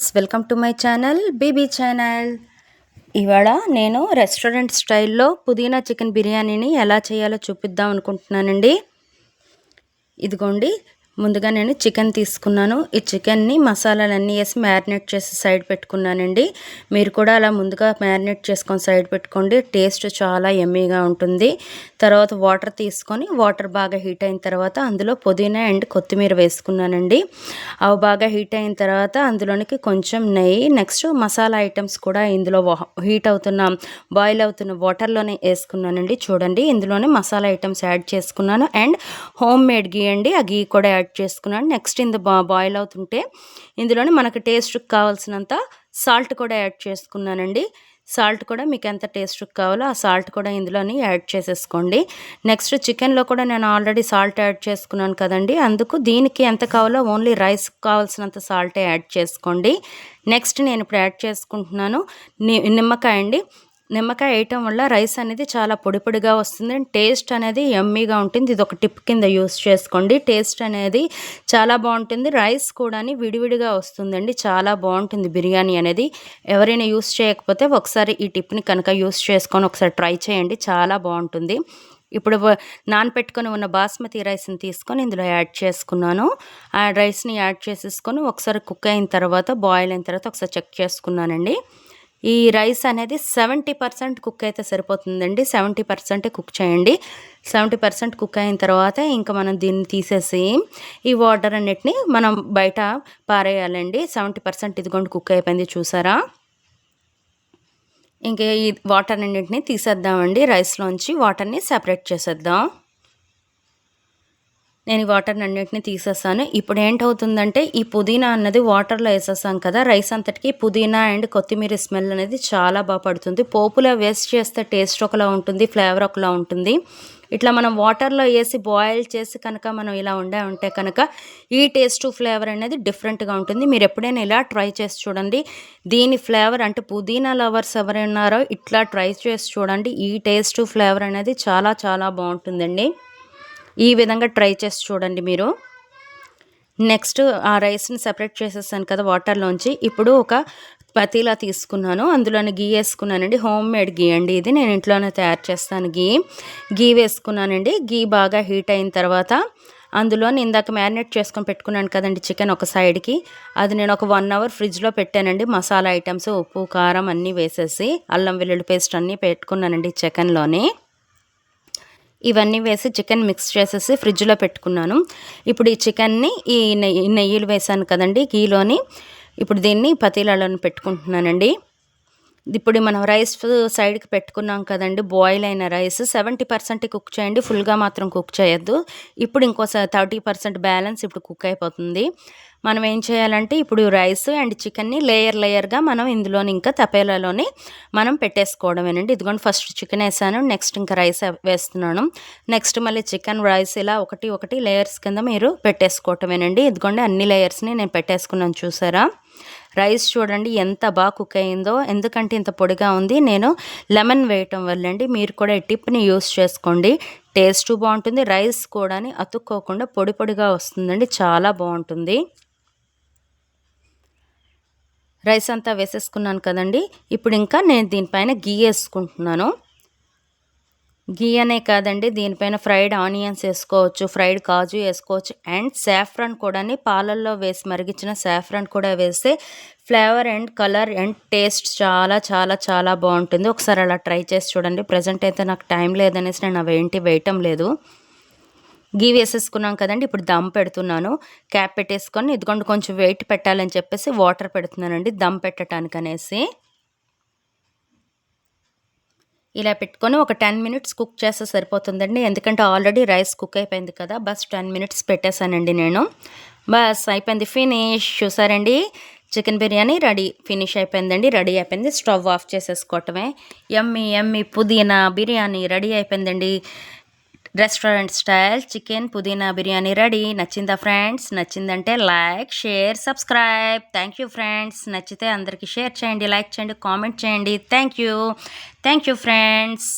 Welcome to my channel BB channel. ఇవాళ నేను restaurant స్టైల్లో పుదీనా చికెన్ బిర్యానీని ఎలా చేయాలో చూపిద్దాం అనుకుంటున్నానండి. ఇదిగోండి ముందుగా నేను చికెన్ తీసుకున్నాను. ఈ చికెన్ని మసాలాలన్నీ వేసి మ్యారినేట్ చేసి సైడ్ పెట్టుకున్నానండి. మీరు కూడా అలా ముందుగా మ్యారినేట్ చేసుకొని సైడ్ పెట్టుకోండి. టేస్ట్ చాలా ఎమ్మీగా ఉంటుంది. తర్వాత వాటర్ తీసుకొని వాటర్ బాగా హీట్ అయిన తర్వాత అందులో పుదీనా అండ్ కొత్తిమీర వేసుకున్నానండి. అవి బాగా హీట్ అయిన తర్వాత అందులోనికి కొంచెం నెయ్యి నెక్స్ట్ మసాలా ఐటమ్స్ కూడా ఇందులో హీట్ అవుతున్న బాయిల్ అవుతున్న వాటర్లోనే వేసుకున్నానండి. చూడండి ఇందులోనే మసాలా ఐటమ్స్ యాడ్ చేసుకున్నాను. అండ్ హోమ్ మేడ్ గీ అండి. ఆ గీ కూడా యాడ్ చేసుకున్నాను. నెక్స్ట్ ఇందు బా బాయిల్ అవుతుంటే ఇందులోనే మనకు టేస్ట్కి కావాల్సినంత సాల్ట్ కూడా యాడ్ చేసుకున్నానండి. సాల్ట్ కూడా మీకు ఎంత టేస్ట్ కావాలో ఆ సాల్ట్ కూడా ఇందులోని యాడ్ చేసేసుకోండి. నెక్స్ట్ చికెన్లో కూడా నేను ఆల్రెడీ సాల్ట్ యాడ్ చేసుకున్నాను కదండి. అందుకు దీనికి ఎంత కావాలో ఓన్లీ రైస్ కావాల్సినంత సాల్టే యాడ్ చేసుకోండి. నెక్స్ట్ నేను ఇప్పుడు యాడ్ చేసుకుంటున్నాను. నిమ్మకాయ అండి నిమ్మకాయ వేయటం వల్ల రైస్ అనేది చాలా పొడి పొడిగా వస్తుంది. టేస్ట్ అనేది ఎమ్మీగా ఉంటుంది. ఇది ఒక టిప్ కింద యూస్ చేసుకోండి. టేస్ట్ అనేది చాలా బాగుంటుంది. రైస్ కూడా విడివిడిగా వస్తుందండి. చాలా బాగుంటుంది బిర్యానీ అనేది. ఎవరైనా యూస్ చేయకపోతే ఒకసారి ఈ టిప్ని కనుక యూస్ చేసుకొని ఒకసారి ట్రై చేయండి. చాలా బాగుంటుంది. ఇప్పుడు నానపెట్టుకొని ఉన్న బాస్మతి రైస్ని తీసుకొని ఇందులో యాడ్ చేసుకున్నాను. ఆ రైస్ని యాడ్ చేసేసుకొని ఒకసారి కుక్ అయిన తర్వాత బాయిల్ అయిన తర్వాత ఒకసారి చెక్ చేసుకున్నానండి. ఈ రైస్ అనేది సెవెంటీ పర్సెంట్ కుక్ అయితే సరిపోతుందండి. సెవెంటీ పర్సెంటే కుక్ చేయండి. సెవెంటీ పర్సెంట్ కుక్ అయిన తర్వాత ఇంకా మనం దీన్ని తీసేసి ఈ వాటర్ అన్నిటిని మనం బయట పారేయాలండి. సెవెంటీ పర్సెంట్ ఇదిగోండి కుక్ అయిపోయింది చూసారా? ఇంకా ఈ వాటర్ అన్నింటినీ తీసేద్దామండి. రైస్లోంచి వాటర్ని సెపరేట్ చేసేద్దాం. నేను ఈ వాటర్ అన్నింటినీ తీసేస్తాను ఇప్పుడు ఏంటవుతుందంటే ఈ పుదీనా అన్నది వాటర్లో వేసేసాం కదా రైస్ అంతటికి పుదీనా అండ్ కొత్తిమీర స్మెల్ అనేది చాలా బాగా పడుతుంది. పోపులో వేస్ట్ చేస్తే టేస్ట్ ఒకలా ఉంటుంది ఫ్లేవర్ ఒకలా ఉంటుంది. ఇట్లా మనం వాటర్లో వేసి బాయిల్ చేసి కనుక మనం ఇలా ఉండే ఉంటే కనుక ఈ టేస్ట్ ఫ్లేవర్ అనేది డిఫరెంట్గా ఉంటుంది. మీరు ఎప్పుడైనా ఇలా ట్రై చేసి చూడండి. దీని ఫ్లేవర్ అంటే పుదీనా లవర్స్ ఎవరున్నారో ఇట్లా ట్రై చేసి చూడండి. ఈ టేస్ట్ ఫ్లేవర్ అనేది చాలా చాలా బాగుంటుందండి. ఈ విధంగా ట్రై చేసి చూడండి మీరు. నెక్స్ట్ ఆ రైస్ని సపరేట్ చేసేసాను కదా వాటర్లోంచి ఇప్పుడు ఒక పతీలా తీసుకున్నాను. అందులోని గీ వేసుకున్నానండి. హోమ్ మేడ్ గీ అండి ఇది. నేను ఇంట్లోనే తయారు చేస్తాను గీ గీ వేసుకున్నానండి. గీ బాగా హీట్ అయిన తర్వాత అందులో ఇందాక మ్యారినేట్ చేసుకొని పెట్టుకున్నాను కదండి చికెన్ ఒక సైడ్కి అది నేను ఒక వన్ అవర్ ఫ్రిడ్జ్లో పెట్టానండి. మసాలా ఐటమ్స్ ఉప్పు కారం అన్నీ వేసేసి అల్లం వెల్లుల్లి పేస్ట్ అన్నీ పెట్టుకున్నానండి చికెన్లోని ఇవన్నీ వేసి చికెన్ మిక్స్ చేసేసి ఫ్రిడ్జ్లో పెట్టుకున్నాను. ఇప్పుడు ఈ చికెన్ని ఈ నెయ్యి నెయ్యిలు వేసాను కదండి గీలోని. ఇప్పుడు దీన్ని పతీలాలను పెట్టుకుంటున్నానండి. ఇప్పుడు మనం రైస్ సైడ్కి పెట్టుకున్నాం కదండి బాయిల్ అయిన రైస్ సెవెంటీ పర్సెంట్ కుక్ చేయండి ఫుల్గా మాత్రం కుక్ చేయొద్దు. ఇప్పుడు ఇంకో థర్టీ పర్సెంట్ బ్యాలెన్స్ ఇప్పుడు కుక్ అయిపోతుంది. మనం ఏం చేయాలంటే ఇప్పుడు రైస్ అండ్ చికెన్ని లేయర్ లేయర్గా మనం ఇందులోని ఇంకా తపేలాలోని మనం పెట్టేసుకోవడమేనండి. ఇదిగోండి ఫస్ట్ చికెన్ వేసాను నెక్స్ట్ ఇంకా రైస్ వేస్తున్నాను. నెక్స్ట్ మళ్ళీ చికెన్ రైస్ ఇలా ఒకటి ఒకటి లేయర్స్ కింద మీరు పెట్టేసుకోవటమేనండి. ఇదిగోండి అన్ని లేయర్స్ని నేను పెట్టేసుకున్నాను చూసారా? రైస్ చూడండి ఎంత బాగా కుక్ అయిందో ఎందుకంటే ఇంత పొడిగా ఉంది. నేను లెమన్ వేయటం వల్లండి. మీరు కూడా ఈ టిప్ని యూస్ చేసుకోండి. టేస్ట్ బాగుంటుంది. రైస్ కూడా అతుక్కోకుండా పొడి పొడిగా వస్తుందండి. చాలా బాగుంటుంది. రైస్ అంతా వేసేసుకున్నాను కదండి. ఇప్పుడు ఇంకా నేను దీనిపైన గీ వేసుకుంటున్నాను. గీ అనే కాదండి దీనిపైన ఫ్రైడ్ ఆనియన్స్ వేసుకోవచ్చు ఫ్రైడ్ కాజు వేసుకోవచ్చు అండ్ సాఫ్రాన్ కూడా పాలల్లో వేసి మరిగించిన సాఫ్రాన్ కూడా వేస్తే flavour and colour and taste చాలా చాలా చాలా బాగుంటుంది. ఒకసారి అలా ట్రై చేసి చూడండి. ప్రజెంట్ అయితే నాకు టైం లేదనేసి నేను అవి ఏంటి వేయటం లేదు. గీ వేసేసుకున్నాం కదండి ఇప్పుడు దమ్ పెడుతున్నాను. క్యాప్ పెట్టేసుకొని ఇదిగోండి కొంచెం వెయిట్ పెట్టాలని చెప్పేసి వాటర్ పెడుతున్నానండి దమ్ పెట్టడానికి అనేసి ఇలా పెట్టుకొని ఒక టెన్ మినిట్స్ కుక్ చేస్తే సరిపోతుందండి. ఎందుకంటే ఆల్రెడీ రైస్ కుక్ అయిపోయింది కదా బస్ టెన్ మినిట్స్ పెట్టేశానండి నేను. బస్ అయిపోయింది ఫినిష్. చూసారండి? చికెన్ బిర్యానీ రెడీ ఫినిష్ అయిపోయిందండి రెడీ అయిపోయింది. స్టవ్ ఆఫ్ చేసేసుకోవటమే. ఎమ్మి ఎమ్మి పుదీనా బిర్యానీ రెడీ అయిపోయిందండి. రెస్టారెంట్ స్టైల్ చికెన్ పుదీనా బిర్యానీ రెడీ. నచ్చిందా ఫ్రెండ్స్? నచ్చిందంటే like share subscribe. Thank you friends. నచ్చితే అందరికీ షేర్ చేయండి లైక్ చేయండి కామెంట్ చేయండి. Thank you. Thank you friends.